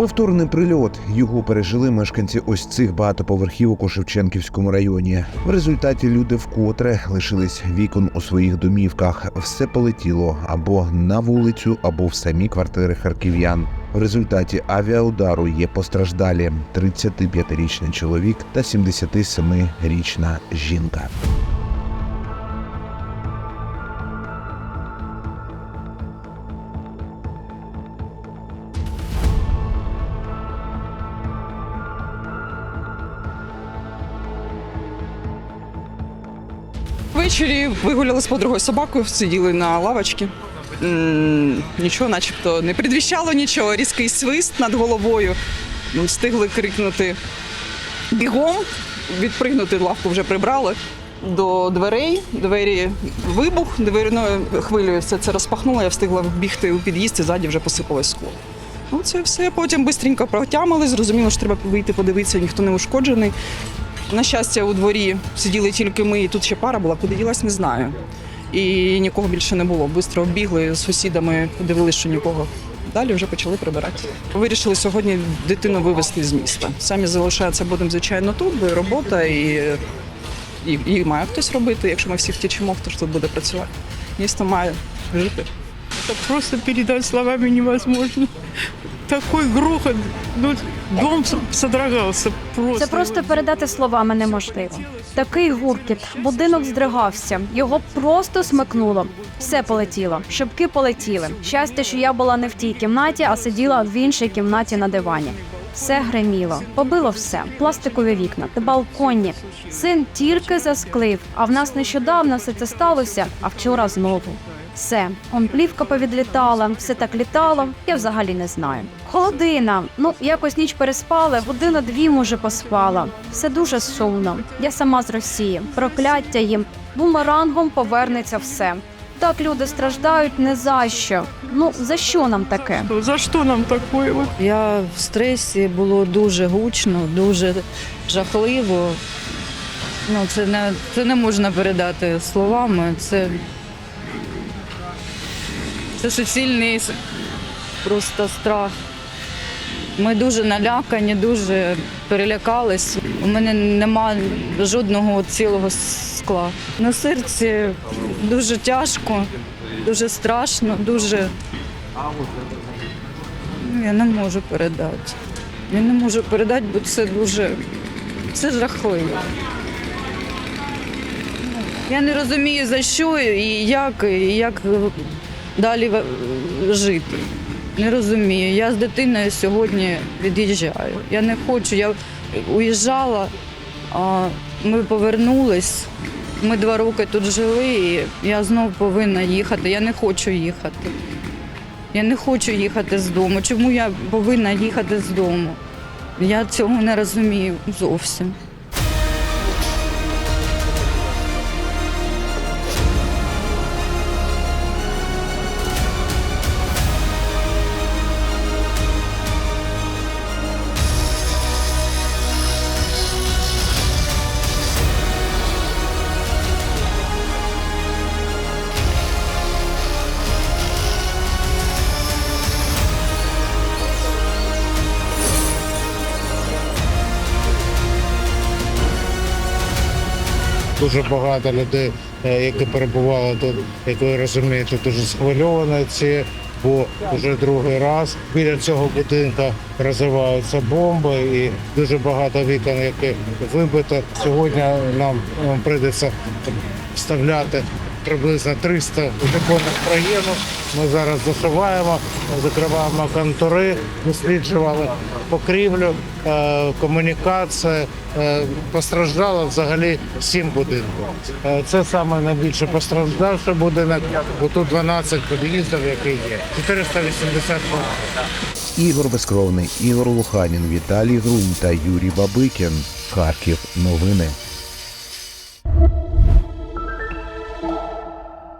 Повторний прильот його пережили мешканці ось цих багатоповерхівок у Шевченківському районі. В результаті люди вкотре лишились вікон у своїх домівках. Все полетіло або на вулицю, або в самі квартири харків'ян. В результаті авіаудару є постраждалі 35-річний чоловік та 77-річна жінка. Ввечері вигуляли з подругою собакою, сиділи на лавочці. Нічого, начебто, не предвіщало нічого. Різкий свист над головою. Встигли крикнути бігом, відпригнути лавку вже прибрали. До дверей, двері вибух, дверною хвилею все це розпахнуло, я встигла бігти у під'їзд і ззаді вже посипалось скло. Ну, це все. Потім швидко протямили, зрозуміло, що треба вийти подивитися, ніхто не ушкоджений. На щастя, у дворі сиділи тільки ми, і тут ще пара була, куди ділась, не знаю. І нікого більше не було. Бистро бігли з сусідами, подивилися, що нікого. Далі вже почали прибирати. Вирішили сьогодні дитину вивезти з міста. Самі залишатися будемо, звичайно, тут, бо робота, і, і, і має хтось робити. Якщо ми всі втічемо, хто ж тут буде працювати. Місто має жити. Это просто передать словами невозможно. Такой грохот, ну, дом с- содрогался просто. Це просто передати словами неможливо. Такий гуркіт, будинок здригався, його просто смикнуло. Все полетіло, шибки полетіли. Щастя, що я була не в тій кімнаті, а сиділа в іншій кімнаті на дивані. Все гриміло, побило все, пластикові вікна, та балконні. Син тільки засклив, а в нас нещодавно все це сталося, а вчора знову. Все, он плівка повідлітала, все так літало, я взагалі не знаю. Холодина. Ну, якось ніч переспали, година дві, може, поспала. Все дуже сумно. Я сама з Росії. Прокляття їм. Бумерангом повернеться все. Так люди страждають не за що. Ну за що нам таке? За что нам такое? Я в стресі було дуже гучно, дуже жахливо. Ну, це не, це не можна передати словами. Це, це суцільний просто страх. Ми дуже налякані, дуже перелякались. У мене нема жодного цілого скла. На серці дуже тяжко, дуже страшно, дуже. Ну, я не можу передати. Я не можу передати, бо це дуже це жахливо. Я не розумію за що і як, і як далі жити. Не розумію. Я з дитиною сьогодні від'їжджаю. Я не хочу. Я уїжджала, а ми повернулись. Ми два роки тут жили, і я знову повинна їхати. Я не хочу їхати. Я не хочу їхати з дому. Чому я повинна їхати з дому? Я цього не розумію зовсім. Дуже багато людей, е, які перебували тут, як ви розумієте, дуже схвильовані ці, бо вже другий раз біля цього будинку розриваються бомби і дуже багато вікон, які вибито. Сьогодні нам прийдеться вставляти приблизно 300 віконних проємів. Ми зараз зашиваємо, закриваємо контури, досліджували покрівлю, е, комунікація. Е, Постраждало взагалі сім будинків. Е, Це саме найбільше постраждавший будинок, бо тут 12 під'їздів, які є. 480 років. Ігор Безкровний, Ігор Луханін, Віталій Грунь та Юрій Бабикін. Харків. Новини.